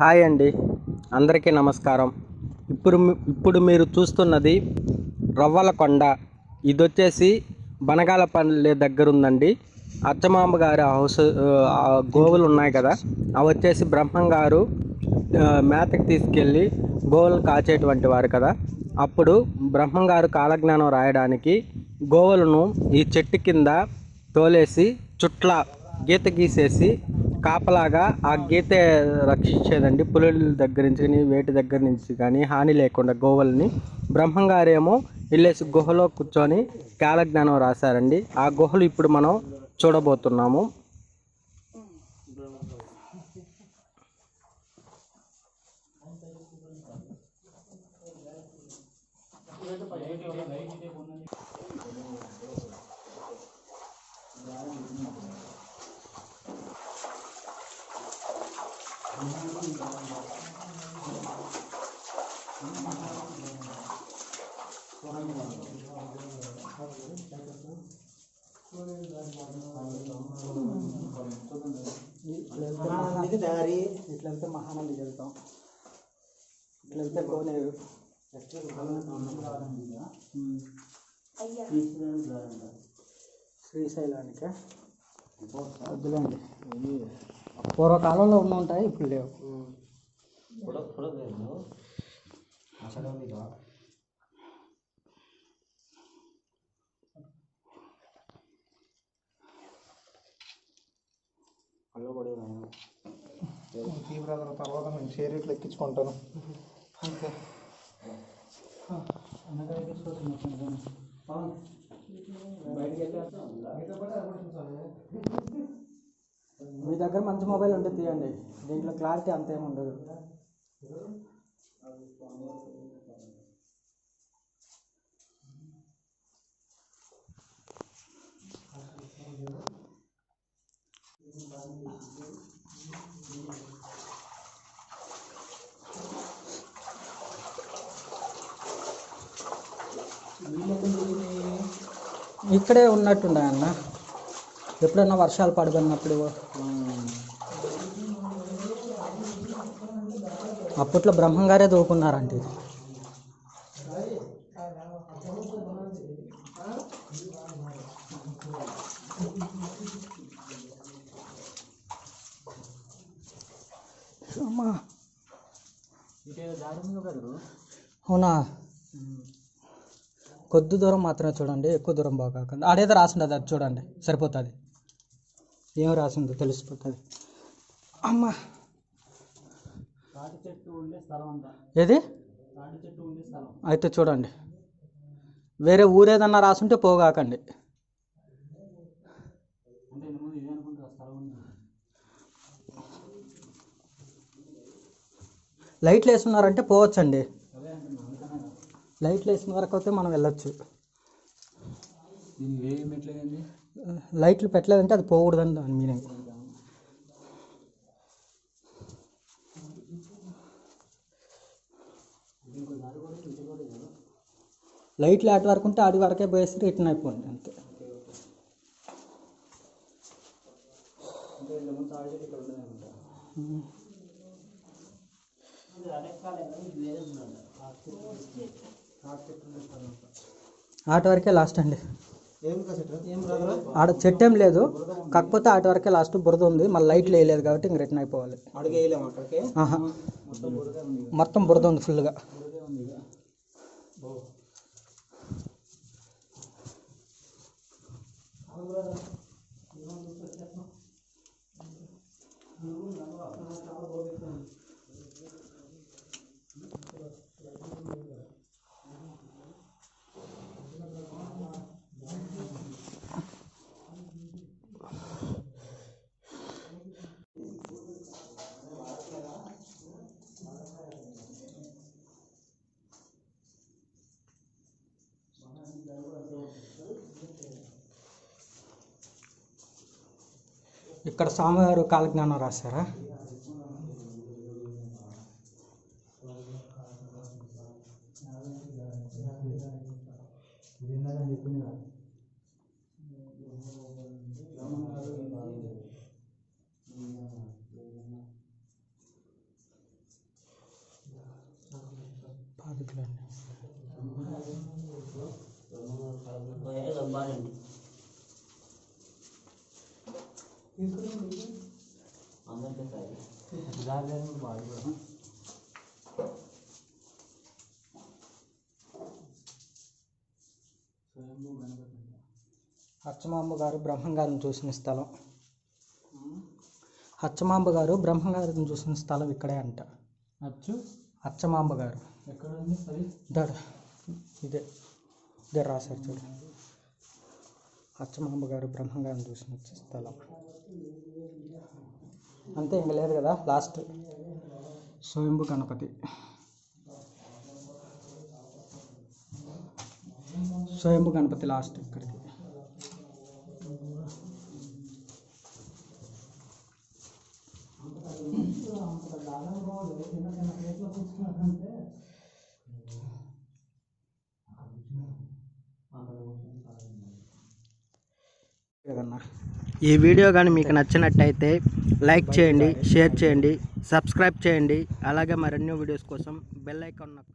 Hi అండి. అందరికీ నమస్కారం. ఇప్పుడు ఇప్పుడు మీరు చూస్తున్నది రవ్వల కొండ. ఇది వచ్చేసి బనగాలపల్లి దగ్గర ఉందండి అచ్చమాంబ గారి హౌస్ గోవులు ఉన్నాయి కదా. అవి వచ్చేసి బ్రహ్మం గారు మేతకి తీసుకెళ్ళి గోవులు కాచేటువంటి వారు కదా. అప్పుడు బ్రహ్మం గారు కాలజ్ఞానం రాయడానికి గోవులను ఈ చెట్టు కింద తోలేసి చుట్ల గీత గీసేసి కాపలాగా ఆ గీత రక్షించేదండి. పులుల దగ్గర నుంచి కానీ వేటి దగ్గర నుంచి కానీ హాని లేకుండా గోవుల్ని బ్రహ్మంగారేమో వెళ్ళేసి గుహలో కూర్చొని కాలజ్ఞానం రాశారండి. ఆ గుహలు ఇప్పుడు మనం చూడబోతున్నాము. మహానందికి దారి ఇట్లా వెళ్తే మహానందికి వెళ్తాం. ఇట్లా వెళ్తే కోనేరు. శ్రీశైలానికి. వద్దులేండి. పూర్వకాలంలో ఉన్న ఉంటాయి ఇప్పుడు లేవు. తీవ్రతర తర్వాత నేను షేరీట్లు ఎక్కించుకుంటాను. మీ దగ్గర మంచి మొబైల్ ఉంటే తీయండి. దీంట్లో క్లారిటీ అంతేం ఉండదు. ఇక్కడే ఉన్నట్టుండే అన్న. ఎప్పుడన్నా వర్షాలు పడిపోయినప్పుడు అప్పట్లో బ్రహ్మంగారే దూకున్నారంట ఇది. అమ్మా. అవునా? కొద్ది దూరం మాత్రమే చూడండి ఎక్కువ దూరం బాగాకండి. ఆడేదో రాసిండదు అది చూడండి సరిపోతుంది. ఏం రాసిందో తెలిసిపోతుంది. అమ్మా. ఏది? అయితే చూడండి. వేరే ఊరేదన్నా రాసుంటే పోగాకండి. లైట్లు వేస్తున్నారంటే పోవచ్చండి. లైట్లు వేసిన వరకు అయితే మనం వెళ్ళొచ్చు. లైట్లు పెట్టలేదంటే అది పోకూడదని దాని మీనింగ్. లైట్లు అటు వరకు ఉంటే అటు వరకే పోయేసి రిటర్న్ అయిపోయింది అంతే. ఆట వరకే లాస్ట్ అండి. ఆడ చెట్టు ఏం లేదు. కాకపోతే ఆట వరకే లాస్ట్ బురద ఉంది. మళ్ళీ లైట్లు వేయలేదు కాబట్టి ఇంక రిటర్న్ అయిపోవాలి. మొత్తం బురద ఉంది ఫుల్గా Ikat sama atau kaligrahan rasa? Ya. Achamamba గారు బ్రహ్మంగారిని చూసిన స్థలం. అచ్చమాంబ గారు బ్రహ్మంగారిని చూసిన స్థలం ఇక్కడే అంట. అచ్చు? అచ్చమాంబ గారు ఎక్కడ ఇదే. ఇదే రాశారు చూడు. అచ్చమాంబ గారు బ్రహ్మంగారం చూసిన స్థలం. అంతే ఇంక లేదు కదా లాస్ట్. స్వయంభు గణపతి. స్వయంభు గణపతి లాస్ట్ ఇక్కడికి. అక్కడ ఈ వీడియో కానీ మీకు నచ్చినట్టయితే లైక్ చేయండి షేర్ చేయండి సబ్స్క్రైబ్ చేయండి. అలాగే మరెన్నో వీడియోస్ కోసం బెల్ ఐకాన్ నొక్కండి.